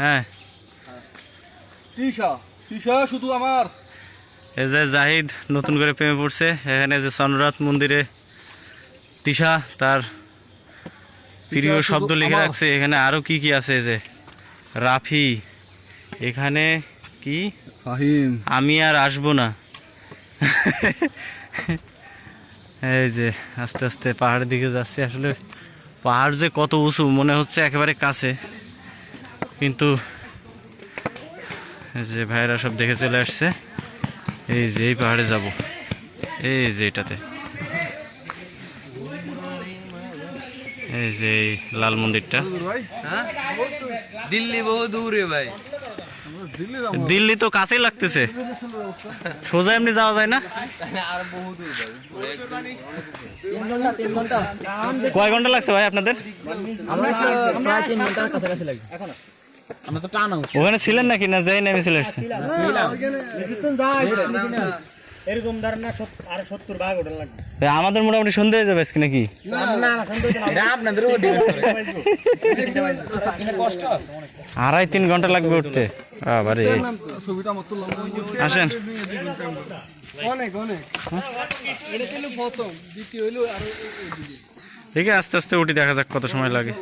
হ্যাঁ। শুধু আমার। এই যে জাহিদ নতুন করে প্রেমে পড়ছে এখানে যে চন্দ্রনাথ মন্দিরে তিশা তার প্রিয় শব্দ লিখে রাখছে এখানে আরও কি কি আছে যে? রাফি এখানে কি? ফাহিম। আমি আর আসব না। এই যে আস্তে আস্তে পাহাড়ের দিকে যাচ্ছে আসলে পাহাড় যে কত উঁচু মনে হচ্ছে একেবারে কাছে। কিন্তু এই যে ভাইয়েরা সব দেখে চলে আসছে। এই যে এই পাহাড়ে যাব। এই যে এটাতে। এই যে এই লাল মন্দিরটা। দিল্লি বহু দূরে ভাই। দিল্লি তো কাছেই লাগতেছে। সোজা এমনি যাওয়া যায় না? কয় ঘণ্টা লাগছে ভাই আপনাদের? ওখানে ছিলেন নাকি? না যাই নেমে চলে আসছে? এরকম না সত- সত্তর ভাগ ওটা লাগবে। আমাদের মোটামুটি সন্ধে হয়ে যাবে আজকে নাকি? আপনাদের আড়াই তিন ঘণ্টা লাগবে উঠতে। আবারে আমার আসেন। আর ঠিক আছে আস্তে আস্তে উঠি দেখা যাক কত সময় লাগে।